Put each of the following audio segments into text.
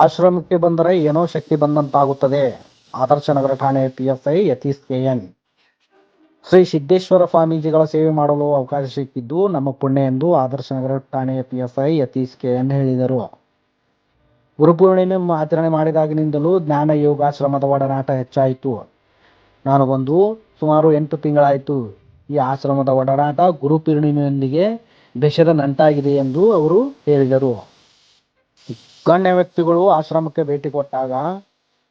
ಆಶ್ರಮಕ್ಕೆ ಬಂದರೆ ಏನೋ ಶಕ್ತಿ ಬಂದಂತಾಗುತ್ತದೆ. ಆದರ್ಶ ನಗರ ಠಾಣೆ ಪಿಎಸ್ಐ ಯತೀಶ್ ಕೆಎನ್ ಶ್ರೀ ಸಿದ್ದೇಶ್ವರ ಸ್ವಾಮೀಜಿಗಳ ಸೇವೆ ಮಾಡಲು ಅವಕಾಶ ಸಿಕ್ಕಿದ್ದು ನಮ್ಮ ಪುಣ್ಯ ಎಂದು ಆದರ್ಶ ನಗರ ಠಾಣೆಯ ಐ ಯತೀಶ್ ಕೆಎನ್ ಹೇಳಿದರು. ಗುರುಪೂರ್ಣಿಮೆ ಆಚರಣೆ ಮಾಡಿದಾಗಿನಿಂದಲೂ ಜ್ಞಾನ ಯೋಗಾಶ್ರಮದ ಒಡನಾಟ ಹೆಚ್ಚಾಯಿತು. ನಾನು ಬಂದು ಸುಮಾರು ಎಂಟು ತಿಂಗಳಾಯಿತು. ಈ ಆಶ್ರಮದ ಒಡನಾಟ ಗುರುಪೂರ್ಣಿಮೆಯೊಂದಿಗೆ ದೇಶದ ನಂಟಾಗಿದೆ ಎಂದು ಅವರು ಹೇಳಿದರು. ಗಣ್ಯ ವ್ಯಕ್ತಿಗಳು ಆಶ್ರಮಕ್ಕೆ ಭೇಟಿ ಕೊಟ್ಟಾಗ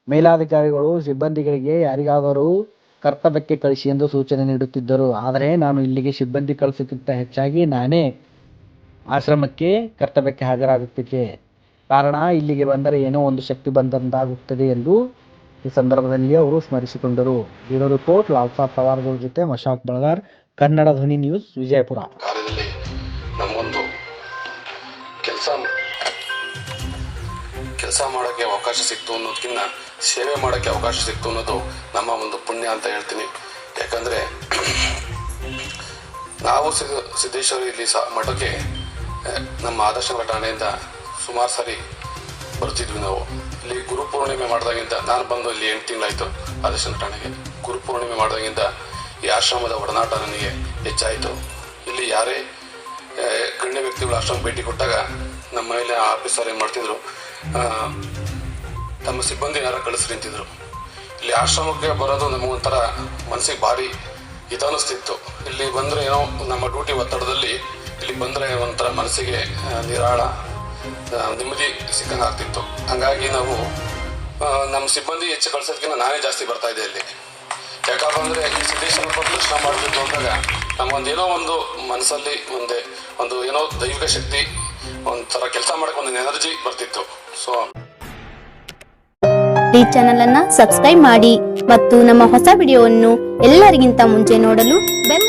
ಮೇಲಾಧಿಕಾರಿಗಳು, ಸಿಬ್ಬಂದಿಗಳಿಗೆ ಯಾರಿಗಾದರೂ ಕರ್ತವ್ಯಕ್ಕೆ ಕಳಿಸಿ ಎಂದು ಸೂಚನೆ ನೀಡುತ್ತಿದ್ದರು. ಆದರೆ ನಾನು ಇಲ್ಲಿಗೆ ಸಿಬ್ಬಂದಿ ಕಳಿಸುತ್ತಿದ್ದ ಹೆಚ್ಚಾಗಿ ನಾನೇ ಆಶ್ರಮಕ್ಕೆ ಕರ್ತವ್ಯಕ್ಕೆ ಹಾಜರಾಗುತ್ತಿದ್ದೆ. ಕಾರಣ, ಇಲ್ಲಿಗೆ ಬಂದರೆ ಏನೋ ಒಂದು ಶಕ್ತಿ ಬಂದಂತಾಗುತ್ತದೆ ಎಂದು ಈ ಸಂದರ್ಭದಲ್ಲಿ ಅವರು ಸ್ಮರಿಸಿಕೊಂಡರು. ಬ್ಯೂರೋ ರಿಪೋರ್ಟ್, ಲಾಲ್ಸಾ ಪವಾರ್ಗಳ ಜೊತೆ ಮಶಾಕ್ ಬಳಗಾರ್, ಕನ್ನಡ ಧ್ವನಿ ನ್ಯೂಸ್ ವಿಜಯಪುರ. ಕೆಲಸ ಮಾಡೋಕ್ಕೆ ಅವಕಾಶ ಸಿಕ್ತು ಅನ್ನೋದಕ್ಕಿಂತ ಸೇವೆ ಮಾಡೋಕ್ಕೆ ಅವಕಾಶ ಸಿಕ್ತು ಅನ್ನೋದು ನಮ್ಮ ಒಂದು ಪುಣ್ಯ ಅಂತ ಹೇಳ್ತೀನಿ. ಯಾಕಂದರೆ ನಾವು ಸಿದ್ದ ಸಿದ್ದೇಶ್ವರ ಇಲ್ಲಿ ಸಹ ಮಠಕ್ಕೆ ನಮ್ಮ ಆದರ್ಶ ಠಾಣೆಯಿಂದ ಸುಮಾರು ಸಾರಿ ಬರ್ತಿದ್ವಿ ನಾವು. ಇಲ್ಲಿ ಗುರುಪೂರ್ಣಿಮೆ ಮಾಡಿದಾಗಿಂದ ನಾನು ಬಂದು ಇಲ್ಲಿ ಎಂಟು ತಿಂಗಳಾಯಿತು ಆದರ್ಶ ಠಾಣೆಗೆ ಗುರುಪೂರ್ಣಿಮೆ ಮಾಡಿದಾಗಿಂದ ಈ ಆಶ್ರಮದ ಒಡನಾಟ ನನಗೆ ಹೆಚ್ಚಾಯಿತು. ಇಲ್ಲಿ ಯಾರೇ ಗಣ್ಯ ವ್ಯಕ್ತಿಗಳು ಆಶ್ರಮ ಭೇಟಿ ಕೊಟ್ಟಾಗ ನಮ್ಮ ಮೇಲೆ ಆಫೀಸರ್ ಏನು ಮಾಡ್ತಿದ್ರು ತಮ್ಮ ಸಿಬ್ಬಂದಿ ಯಾರ ಕಳಿಸ್ರಿ ಅಂತಿದ್ರು. ಇಲ್ಲಿ ಆಶ್ರಮಕ್ಕೆ ಬರೋದು ನಮಗೊಂಥರ ಮನಸ್ಸಿಗೆ ಭಾರಿ ಇದನ್ನಿಸ್ತಿತ್ತು ಇಲ್ಲಿ ಬಂದರೆ ಏನೋ ನಮ್ಮ ಡ್ಯೂಟಿ ಒತ್ತಡದಲ್ಲಿ ಇಲ್ಲಿ ಬಂದರೆ ಒಂಥರ ಮನಸ್ಸಿಗೆ ನಿರಾಳ ನೆಮ್ಮದಿ ಸಿಕ್ಕಂಗೆ ಆಗ್ತಿತ್ತು. ಹಂಗಾಗಿ ನಾವು ನಮ್ಮ ಸಿಬ್ಬಂದಿ ಹೆಚ್ಚು ಕಳ್ಸೋದಕ್ಕಿಂತ ನಾನೇ ಜಾಸ್ತಿ ಬರ್ತಾ ಇದ್ದೆ ಇಲ್ಲಿ. ಯಾಕಪ್ಪ ಅಂದರೆ ಈ ಸಿದ್ದೇಶ್ವರ ದರ್ಶನ ಮಾಡ್ತಿದ್ದು ಅಂದಾಗ ನಮ್ಗೊಂದು ಏನೋ ಒಂದು ಮನಸ್ಸಲ್ಲಿ ಒಂದೇ, ಒಂದು ಏನೋ ದೈವಿಕ ಶಕ್ತಿ ಒಂಥರ ಕೆಲಸ ಮಾಡಕ್ ಒಂದು ಎನರ್ಜಿ ಬರ್ತಿತ್ತು. ಸೊ ಈ ಚಾನೆಲ್ ಅನ್ನ ಸಬ್ಸ್ಕ್ರೈಬ್ ಮಾಡಿ ಮತ್ತು ನಮ್ಮ ಹೊಸ ವಿಡಿಯೋವನ್ನು ಎಲ್ಲರಿಗಿಂತ ಮುಂಚೆ ನೋಡಲು ಬೆಲ್